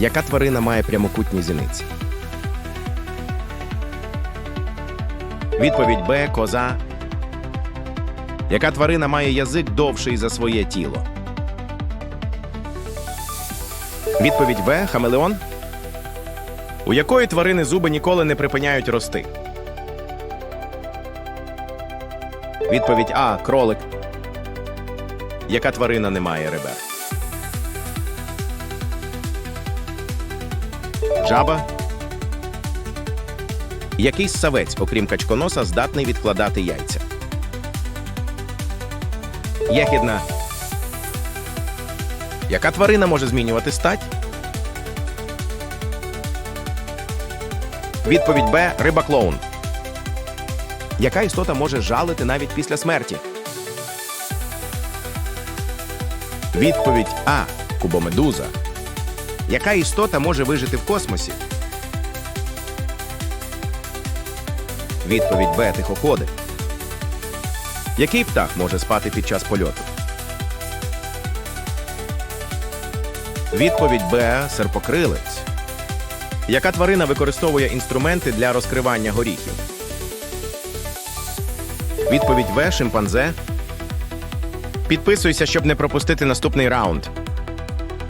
Яка тварина має прямокутні зіниці? Відповідь Б. Коза. Яка тварина має язик довший за своє тіло? Відповідь В. Хамелеон. У якої тварини зуби ніколи не припиняють рости? Відповідь А. Кролик. Яка тварина не має ребер? Жаба. Який ссавець, окрім качконоса, здатний відкладати яйця? Єхідна. Яка тварина може змінювати стать? Відповідь Б. Риба клоун. Яка істота може жалити навіть після смерті? Відповідь А. Кубомедуза. Яка істота може вижити в космосі? Відповідь Б. Тихоходи. Який птах може спати під час польоту? Відповідь Б. Серпокрилець. Яка тварина використовує інструменти для розкривання горіхів? Відповідь В. Шимпанзе. Підписуйся, щоб не пропустити наступний раунд.